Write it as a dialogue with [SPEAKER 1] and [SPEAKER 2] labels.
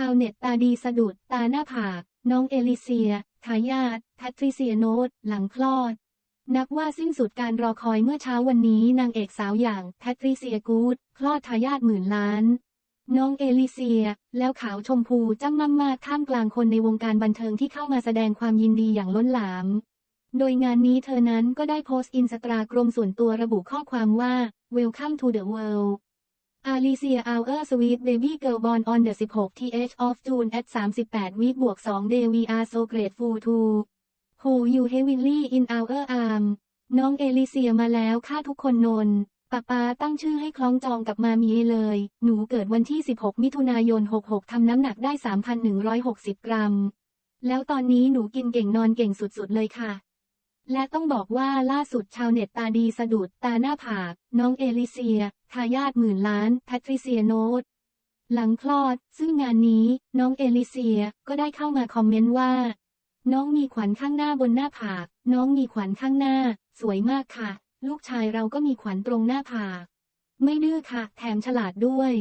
[SPEAKER 1] ชาวเน็ตตาดีสะดุดตาหน้าผาก น้องเอลิเซีย ทายาทแพทริเซียโนตหลังคลอด นับว่าสิ้นสุดการรอคอยเมื่อเช้าวันนี้นางเอกสาวอย่างแพทริเซียกูดคลอดทายาทหมื่นล้าน น้องเอลิเซีย แล้วขาวชมพูจ้ำม่ำมากท่ามกลางคนในวงการบันเทิงที่เข้ามาแสดงความยินดีอย่างล้นหลาม โดยงานนี้เธอนั้นก็ได้โพสต์อินสตาแกรมส่วนตัวระบุข้อความว่า Welcome to the world Alicia Our Sweet Baby Girl born on the 16th th of June at 38 week บวก2 day we are so grateful to hold you heavily in our arm น้องเอลิเซียมาแล้วค่าทุกคนนนป้าป้าตั้งชื่อให้คล้องจองกับมามีเลย หนูเกิดวันที่ 16 มิถุนายน 66 ทำน้ำหนักได้ 3,160 กรัม แล้วตอนนี้หนูกินเก่งนอนเก่งสุดๆเลยค่ะ และต้องบอกว่าล่าสุดชาวเน็ตตาดีสะดุดตาหน้าผาก น้องเอลิเซีย ทายาทหมื่นล้านแพทริเซียโนตหลังคลอด ซึ่งงานนี้น้องเอลิเซียก็ได้เข้ามาคอมเมนต์ว่า น้องมีขวัญข้างหน้าบนหน้าผาก น้องมีขวัญข้างหน้า สวยมากค่ะ ลูกชายเราก็มีขวัญตรงหน้าผาก ไม่ดื้อค่ะ แถมฉลาดด้วย